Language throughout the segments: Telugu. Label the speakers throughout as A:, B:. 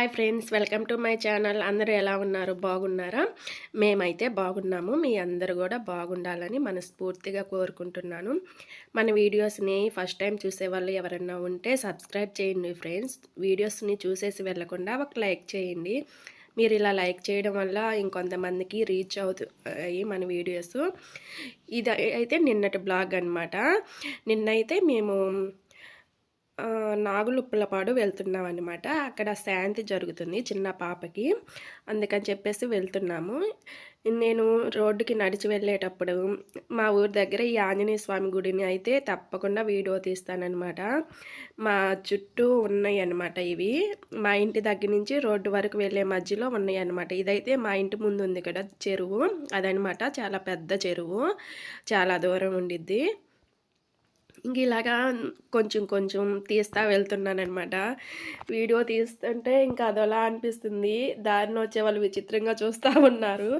A: Hi friends welcome to my channel. అందరూ ఎలా ఉన్నారు? బాగున్నారా? మేమైతే బాగున్నాము. మీ అందరూ కూడా బాగుండాలని మనస్ఫూర్తిగా కోరుకుంటున్నాను. మన వీడియోస్ని ఫస్ట్ టైం చూసే వాళ్ళు ఎవరన్నా ఉంటే సబ్స్క్రైబ్ చేయండి ఫ్రెండ్స్. వీడియోస్ని చూసేసి వెళ్ళకుండా ఒక లైక్ చేయండి. మీరు ఇలా లైక్ చేయడం వల్ల ఇంకొంతమందికి రీచ్ అవుతాయి మన వీడియోస్. ఇది అయితే నిన్నటి బ్లాగ్ అనమాట నిన్నైతే మేము నాగులుప్పలపాడు వెళ్తున్నాం అనమాట అక్కడ శాంతి జరుగుతుంది చిన్న పాపకి. అందుకని చెప్పేసి వెళ్తున్నాము. నేను రోడ్డుకి నడిచి వెళ్ళేటప్పుడు మా ఊరి దగ్గర ఈ ఆంజనేయ స్వామి గుడిని అయితే తప్పకుండా వీడియో తీస్తానమాట మా చుట్టూ ఉన్నాయి అనమాట ఇవి. మా ఇంటి దగ్గర నుంచి రోడ్డు వరకు వెళ్ళే మధ్యలో ఉన్నాయి అనమాట ఇదైతే మా ఇంటి ముందు ఉంది కదా చెరువు. అదనమాట చాలా పెద్ద చెరువు. చాలా దూరం ఉండిద్ది. ఇంక ఇలాగా కొంచెం కొంచెం తీస్తా వెళ్తున్నానమాట వీడియో తీస్తుంటే ఇంకా అదోలా అనిపిస్తుంది. దారిని వచ్చే వాళ్ళు విచిత్రంగా చూస్తూ ఉన్నారు.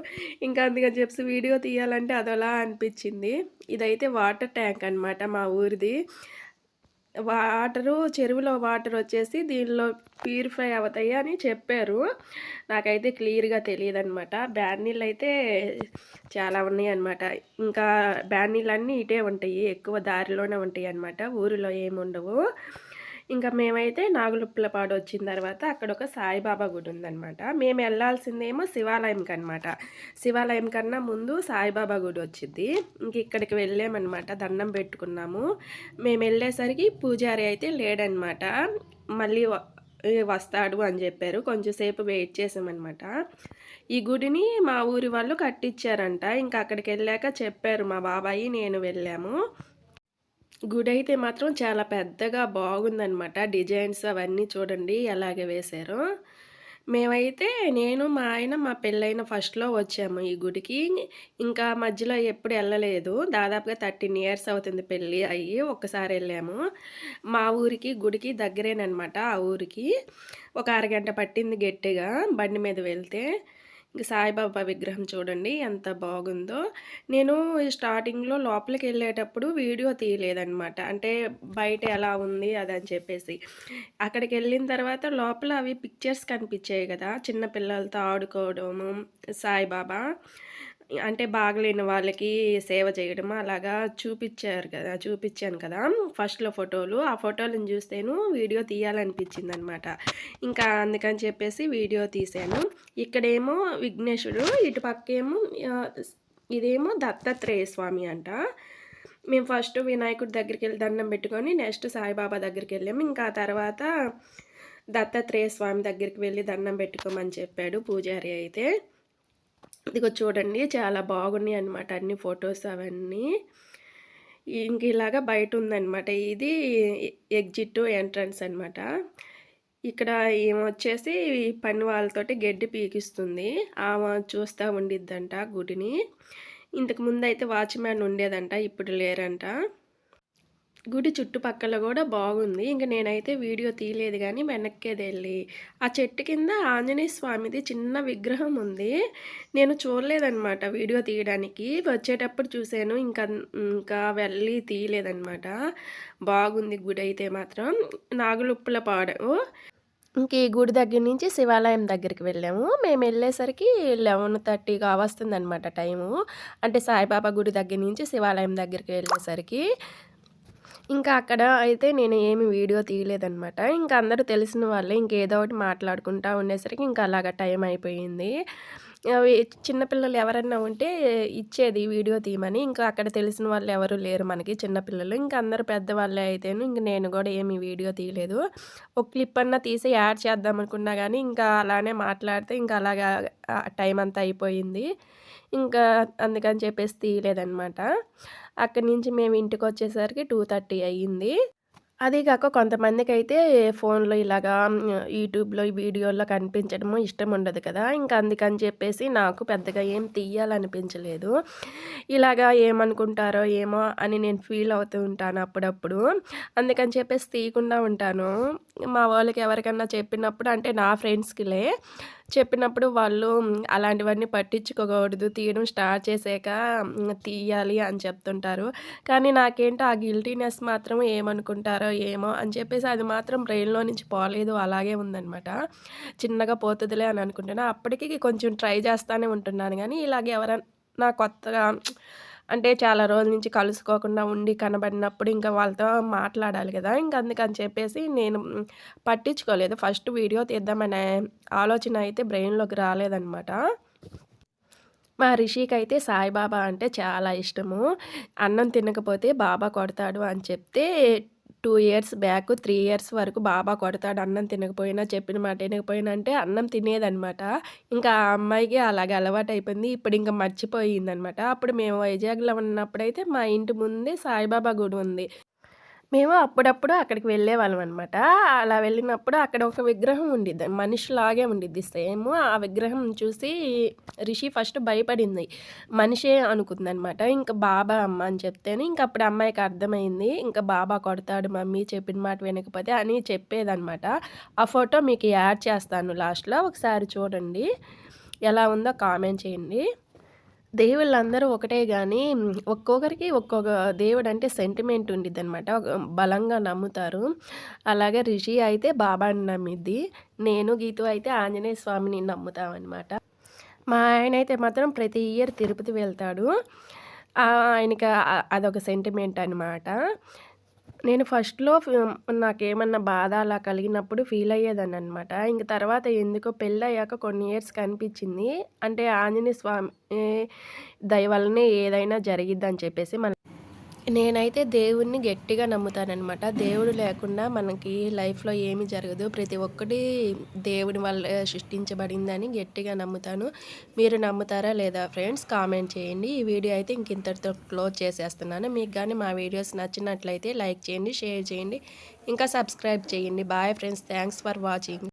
A: ఇంకా అందుకని చెప్పి వీడియో తీయాలంటే అదోలా అనిపించింది. ఇదైతే వాటర్ ట్యాంక్ అనమాట మా ఊరిది. వాటరు చెరువులో వాటర్ వచ్చేసి దీనిలో ప్యూరిఫై అవుతాయి అని చెప్పారు. నాకైతే క్లియర్గా తెలియదు అనమాట బ్యాడ్ నీళ్ళు అయితే చాలా ఉన్నాయి అనమాట ఇంకా బ్యాడినీళ్ళు అన్నీ ఇటే ఉంటాయి. ఎక్కువ దారిలోనే ఉంటాయి అనమాట ఊరిలో ఏముండవు. ఇంకా మేమైతే నాగులుప్పలపాడు వచ్చిన తర్వాత అక్కడ ఒక సాయిబాబా గుడి ఉందనమాట మేము వెళ్ళాల్సిందేమో శివాలయంకి అనమాట శివాలయం కన్నా ముందు సాయిబాబా గుడి వచ్చింది. ఇంక ఇక్కడికి వెళ్ళామన్నమాట. దండం పెట్టుకున్నాము. మేము వెళ్ళేసరికి పూజారి అయితే లేడనమాట మళ్ళీ వస్తాడు అని చెప్పారు. కొంచెంసేపు వెయిట్ చేసామన్నమాట. ఈ గుడిని మా ఊరి వాళ్ళు కట్టించారంట ఇంకా అక్కడికి వెళ్ళాక చెప్పారు మా బాబాయి నేను వెళ్ళాము. గుడి అయితే మాత్రం చాలా పెద్దగా బాగుందనమాట డిజైన్స్ అవన్నీ చూడండి ఎలాగే వేశారు. మేమైతే నేను మా ఆయన మా పెళ్ళైన ఫస్ట్లో వచ్చాము ఈ గుడికి. ఇంకా మధ్యలో ఎప్పుడు వెళ్ళలేదు దాదాపుగా థర్టీన్ ఇయర్స్ అవుతుంది పెళ్ళి అయ్యి ఒక్కసారి వెళ్ళాము మా ఊరికి గుడికి దగ్గరేనమాట ఆ ఊరికి. ఒక అరగంట పట్టింది గట్టిగా బండి మీద వెళ్తే. ఇంక సాయిబాబా విగ్రహం చూడండి ఎంత బాగుందో. నేను స్టార్టింగ్లో లోపలికి వెళ్ళేటప్పుడు వీడియో తీయలేదనమాట అంటే బయట ఎలా ఉంది అదని చెప్పేసి. అక్కడికి వెళ్ళిన తర్వాత లోపల అవి పిక్చర్స్ కనిపించాయి కదా చిన్న పిల్లలతో ఆడుకోవడము సాయిబాబా. అంటే బాగలేని వాళ్ళకి సేవ చేయడం అలాగా చూపించారు కదా చూపించాను కదా ఫస్ట్లో ఫోటోలు. ఆ ఫోటోలను చూస్తేను వీడియో తీయాలనిపించింది అనమాట ఇంకా అందుకని చెప్పేసి వీడియో తీశాను. ఇక్కడేమో విఘ్నేశ్వరుడు ఇటు పక్కేమో ఇదేమో దత్తాత్రేయ స్వామి అంట. మేము ఫస్ట్ వినాయకుడి దగ్గరికి వెళ్ళి దండం పెట్టుకొని నెక్స్ట్ సాయిబాబా దగ్గరికి వెళ్ళాము ఇంకా తర్వాత దత్తాత్రేయ స్వామి దగ్గరికి వెళ్ళి దండం పెట్టుకోమని చెప్పాడు పూజారి అయితే. ఇదిగో చూడండి చాలా బాగున్నాయి అనమాట అన్ని ఫొటోస్ అవన్నీ. ఇంక ఇలాగా బయట ఉందన్నమాట. ఇది ఎగ్జిట్ ఎంట్రన్స్ అనమాట ఇక్కడ ఏమొచ్చేసి పని వాళ్ళతోటి గడ్డి పీకిస్తుంది. ఆమె చూస్తూ ఉండిద్దంట గుడిని. ఇంతకు ముందు అయితే వాచ్మ్యాన్ ఉండేదంట ఇప్పుడు లేరంట. గుడి చుట్టుపక్కల కూడా బాగుంది. ఇంక నేనైతే వీడియో తీయలేదు కానీ వెనక్కేది వెళ్ళి ఆ చెట్టు కింద ఆంజనేయ స్వామిది చిన్న విగ్రహం ఉంది. నేను చూడలేదనమాట వీడియో తీయడానికి. వచ్చేటప్పుడు చూశాను. ఇంకా ఇంకా వెళ్ళి తీయలేదనమాట బాగుంది గుడి అయితే మాత్రం. నాగులుప్పుల పాడము ఇంక ఈ గుడి దగ్గర నుంచి శివాలయం దగ్గరికి వెళ్ళాము. మేము వెళ్ళేసరికి లెవెన్ థర్టీగా వస్తుంది అనమాట టైము. అంటే సాయిబాబా గుడి దగ్గర నుంచి శివాలయం దగ్గరికి వెళ్ళేసరికి ఇంకా అక్కడ అయితే నేను ఏమి వీడియో తీయలేదనమాట ఇంకా అందరూ తెలిసిన వాళ్ళే ఇంకేదో ఒకటి మాట్లాడుకుంటా ఉండేసరికి ఇంకా అలాగ టైం అయిపోయింది. అవి చిన్నపిల్లలు ఎవరన్నా ఉంటే ఇచ్చేది వీడియో తీయమని. ఇంకా అక్కడ తెలిసిన వాళ్ళు ఎవరు లేరు మనకి చిన్నపిల్లలు ఇంకా అందరు పెద్దవాళ్ళే అయితేను ఇంక నేను కూడా ఏమి వీడియో తీయలేదు. ఒక క్లిప్ అన్నా తీసి యాడ్ చేద్దాం అనుకున్నా కానీ ఇంకా అలానే మాట్లాడితే ఇంకా అలాగా టైం అంతా అయిపోయింది. ఇంకా అందుకని చెప్పేసి తీయలేదనమాట అక్కడి నుంచి మేము ఇంటికి వచ్చేసరికి టూ థర్టీ అయ్యింది. అదే కాక కొంతమందికి అయితే ఫోన్లో ఇలాగా యూట్యూబ్లో వీడియోలో కనిపించడము ఇష్టం ఉండదు కదా. ఇంకా అందుకని చెప్పేసి నాకు పెద్దగా ఏం తీయాలనిపించలేదు. ఇలాగా ఏమనుకుంటారో ఏమో అని నేను ఫీల్ అవుతూ ఉంటాను అప్పుడప్పుడు. అందుకని చెప్పేసి తీయకుండా ఉంటాను. మా వాళ్ళకి ఎవరికన్నా చెప్పినప్పుడు అంటే నా ఫ్రెండ్స్కిలే చెప్పినప్పుడు వాళ్ళు అలాంటివన్నీ పట్టించుకోకూడదు తీయడం స్టార్ట్ చేసాక తీయాలి అని చెప్తుంటారు కానీ నాకేంటో ఆ గిల్టీనెస్ మాత్రం ఏమనుకుంటారో ఏమో అని చెప్పేసి అది మాత్రం బ్రెయిన్‌లో నుంచి పోలేదు. అలాగే ఉందనమాట. చిన్నగా పోతుందిలే అని అనుకుంటున్నా. అప్పటికి కొంచెం ట్రై చేస్తానే ఉంటున్నాను కానీ ఇలాగ ఎవరన్నా కొత్తగా అంటే చాలా రోజుల నుంచి కలుసుకోకుండా ఉండి కనబడినప్పుడు ఇంకా వాళ్ళతో మాట్లాడాలి కదా ఇంక అందుకని చెప్పేసి నేను పట్టించుకోలేదు. ఫస్ట్ వీడియో తీద్దామనే ఆలోచన అయితే బ్రెయిన్‌లోకి రాలేదనమాట. మా రిషికి అయితే సాయిబాబా అంటే చాలా ఇష్టము. అన్నం తినకపోతే బాబా కొడతాడు అని చెప్తే two years back, three years వరకు బాబా కొడతాడు అన్నం తినకపోయినా, చెప్పిన మాట వినకపోయినా అంటే అన్నం తినేదనమాట. ఇంకా ఆ అమ్మాయికి అలాగే అలవాటైపోయింది ఇప్పుడు ఇంకా మర్చిపోయిందనమాట. అప్పుడు మేము వైజాగ్‌లో ఉన్నప్పుడైతే మా ఇంటి ముందే సాయిబాబా గుడి ఉంది. మేము అప్పుడప్పుడు అక్కడికి వెళ్ళేవాళ్ళం అనమాట. అలా వెళ్ళినప్పుడు అక్కడ ఒక విగ్రహం ఉండిద్ది. మనిషిలాగే ఉండిద్ది సేమ్. ఆ విగ్రహం చూసి రిషి ఫస్ట్ భయపడింది. మనిషే అనుకుందనమాట. ఇంకా బాబా అమ్మ అని చెప్తేనే ఇంక అప్పుడు అమ్మాయికి అర్థమైంది. ఇంకా బాబా కొడతాడు మమ్మీ చెప్పిన మాట వినకపోతే అని చెప్పేదనమాట. ఆ ఫోటో మీకు యాడ్ చేస్తాను లాస్ట్‌లో. ఒకసారి చూడండి. ఎలా ఉందో కామెంట్ చేయండి. దేవుళ్ళందరూ ఒకటే కానీ ఒక్కొక్కరికి ఒక్కొక్క దేవుడంటే సెంటిమెంట్ ఉండిద్దనమాట. ఒక బలంగా నమ్ముతారు. అలాగే రిషి అయితే బాబాని నమ్మిద్ది. నేను, గీతు అయితే ఆంజనేయ స్వామిని నమ్ముతామనమాట. మా ఆయన అయితే మాత్రం ప్రతి ఇయర్ తిరుపతి వెళ్తాడు. ఆయనకి అదొక సెంటిమెంట్ అనమాట. నేను ఫస్ట్‌లో నాకేమన్నా బాధ అలా కలిగినప్పుడు ఫీల్ అయ్యేదాన్ని అనమాట ఇంక తర్వాత ఎందుకో పెళ్ళయ్యాక కొన్ని ఇయర్స్ కనిపించింది. అంటే ఆంజనేయ స్వామి దయ వల్లనే ఏదైనా జరిగిద్దని చెప్పేసి మన నేనైతే దేవుణ్ణి గట్టిగా నమ్ముతాననమాట. దేవుడు లేకుండా మనకి లైఫ్‌లో ఏమీ జరగదు. ప్రతి ఒక్కటి దేవుడి వల్ల సృష్టించబడిందని గట్టిగా నమ్ముతాను. మీరు నమ్ముతారా లేదా ఫ్రెండ్స్ కామెంట్ చేయండి. ఈ వీడియో అయితే ఇంక ఇంతటితో క్లోజ్ చేసేస్తున్నాను. మీకు కానీ మా వీడియోస్ నచ్చినట్లయితే లైక్ చేయండి, షేర్ చేయండి, ఇంకా సబ్స్క్రైబ్ చేయండి. Bye friends. Thanks for watching.